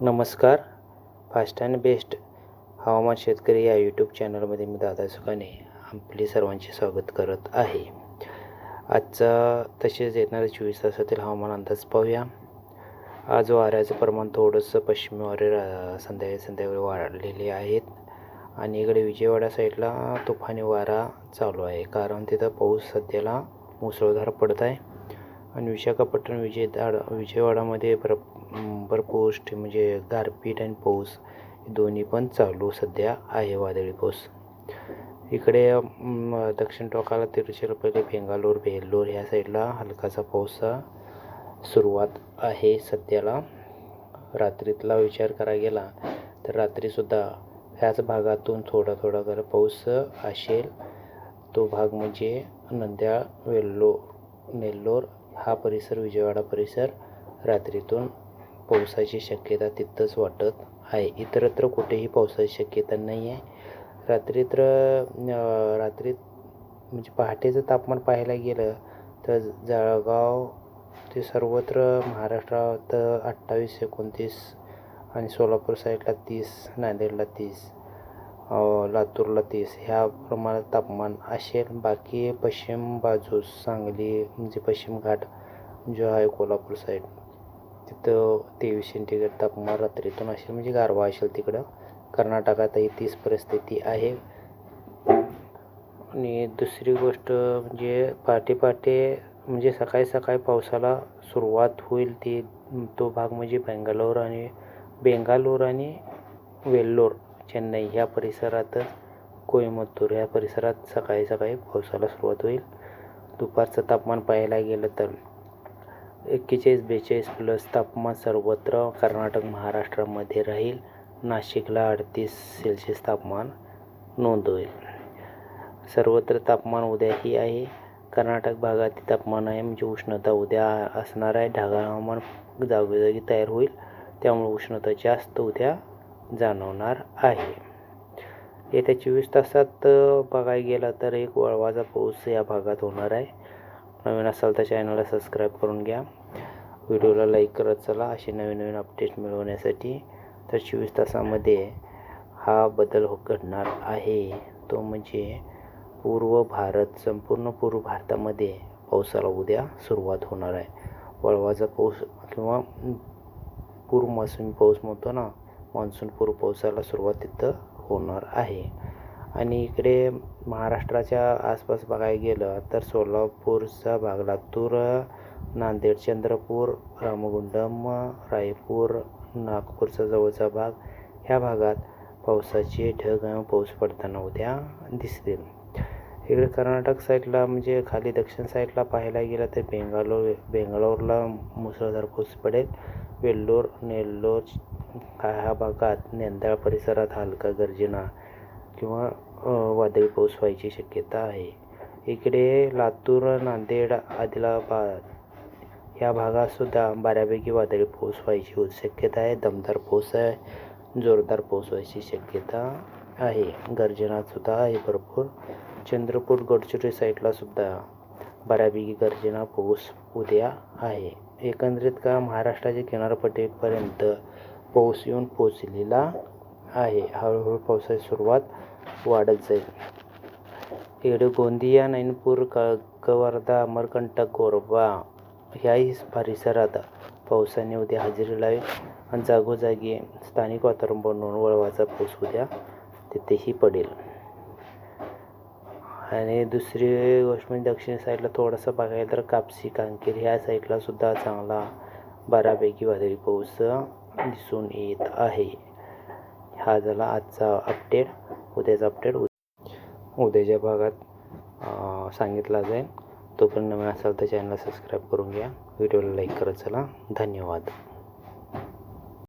नमस्कार. Fast and best हवामान शेतकरी या यूट्यूब चॅनलमध्ये मी दादा सुखाने आपले सर्वांचे स्वागत करत आहे. आजचा तसेच येणाऱ्या चोवीस तासातील हवामान अंदाज पाहूया. आज वाऱ्याचं प्रमाण थोडंसं पश्चिमी वारे रा- संध्याकाळी संध्याकाळी वाढलेले आहेत. आणि इकडे विजयवाडा साईडला तुफानी वारा चालू आहे. कारण तिथं पाऊस सध्याला मुसळधार पडत आहे. आणि विशाखापट्टणम विजयदाड विजयवाडामध्ये प्र भर म्हणजे गारपीट आणि पाऊस दोन्ही पण चालू सध्या आहे वादळी पाऊस. इकडे दक्षिण टोकाला तिरुचिरापल्ली बेंगालोर बेल्लोर ह्या साईडला हलकासा पाऊस सुरुवात आहे सध्याला. रात्रीतला विचार करायला गेला तर रात्रीसुद्धा ह्याच भागातून थोडा थोडा जरा पाऊस असेल तो भाग म्हणजे नंद्या वेल्लोर नेल्लोर हा परिसर विजयवाडा परिसर रात्रीतून पावसाची शक्यता तिथंच वाटत आहे. इतरत्र कुठेही पावसाची शक्यता नाही आहे रात्री तर रात्री म्हणजे पहाटेचं तापमान पाहायला गेलं तर जळगाव ते सर्वत्र महाराष्ट्रात अठ्ठावीस एकोणतीस आणि सोलापूर साईडला तीस नांदेडला तीस लातूरला तीस ह्या प्रमाणात तापमान असेल. बाकी पश्चिम बाजूस सांगली म्हणजे पश्चिम घाट जो आहे कोल्हापूर साईड. तिथं तेवीस सेंटीग्रेड तापमान रात्रीतून असेल म्हणजे गारवा असेल तिकडं. कर्नाटकातही तीच परिस्थिती आहे. आणि दुसरी गोष्ट म्हणजे पहाटे पहाटे म्हणजे सकाळी सकाळी पावसाला सुरुवात होईल ती तो भाग म्हणजे बेंगालोर आणि बेंगालोर आणि वेल्लोर चेन्नई ह्या परिसरातच कोईमतूर ह्या परिसरात सकाळी सकाळी पावसाला सुरुवात होईल. दुपारचं तापमान पाहायला गेलं तर एक्केचाळीस बेचाळीस प्लस तापमान सर्वत्र कर्नाटक महाराष्ट्रामध्ये राहील. नाशिकला अडतीस सेल्सिअस तापमान नोंद होईल. सर्वत्र तापमान उद्याही आहे. कर्नाटक भागात तापमान आहे म्हणजे उष्णता उद्या असणार आहे. ढगाळ हवामान जागोजागी तयार होईल. त्यामुळे उष्णता जास्त उद्या जाणवणार आहे. येत्या चोवीस तासात बघायला गेला तर एक वळवाचा पाऊस या भागात होणार आहे. नवीन असाल तर चॅनलला सबस्क्राईब करून घ्या. व्हिडिओला लाईक करत चला. असे नवीन नवीन अपडेट मिळवण्यासाठी तर चोवीस तासामध्ये हा बदल हो- घडणार आहे. तो म्हणजे पूर्व भारत संपूर्ण पूर्व भारतामध्ये पावसाला उद्या सुरुवात होणार आहे. वळवाचा पाऊस किंवा पूर्व मान्सून पाऊस म्हणतो ना मान्सून पूर्व पावसाला सुरुवात तिथं होणार आहे. आणि इकडे महाराष्ट्राच्या आसपास बघायला गेलं तर सोलापूरचा भाग लातूर नांदेड चंद्रपूर रामगुंडम रायपूर नागपूरचा जवळचा भाग. ह्या भागात पावसाचे ढग पाऊस पडताना उद्या दिसतील. इकडे कर्नाटक साईडला म्हणजे खाली दक्षिण साईडला पाहायला गेलं तर बेंगालोर बेंगलोरला मुसळधार पाऊस पडेल. वेल्लोर नेल्लोर ह्या भागात नेंदाळ परिसरात हलका गर्जना किंवा वादळी पाऊस व्हायची शक्यता आहे. इकडे लातूर नांदेड आदिलाबाद ह्या भागातसुद्धा बऱ्यापैकी वादळी पाऊस व्हायची शक्यता आहे. दमदार पाऊस आहे. जोरदार पाऊस व्हायची शक्यता आहे. गर्जनासुद्धा आहे भरपूर. चंद्रपूर गडचिरोली साईडलासुद्धा बऱ्यापैकी गर्जना पाऊस उद्या आहे. एकंदरीत का महाराष्ट्राच्या किनारपट्टीपर्यंत पाऊस येऊन पोचलेला आहे. हळूहळू पावसाची सुरुवात वाढत जाईल. इकडे गोंदिया नैनपूर क कवर्धा अमरकंटक गोरबा ह्याही परिसरात पावसाने उद्या हजेरी लावेल. आणि जागोजागी स्थानिक वातावरण बनवून वळवाचा पाऊस उद्या तिथेही पडेल. आणि दुसरी गोष्ट म्हणजे दक्षिण साईडला थोडंसं बघायला तर कापसी कांकेर ह्या साईडला सुद्धा चांगला बऱ्यापैकी वादळी पाऊस दिसून येत आहे. हा झाला आजचा अपडेट उद्याचा अपडेट उद्याच्या भागात सांगितला जाईल. तोपर्यंत नवीन असाल तर चॅनलला सबस्क्राईब करून घ्या. व्हिडिओला लाईक करत चला. धन्यवाद.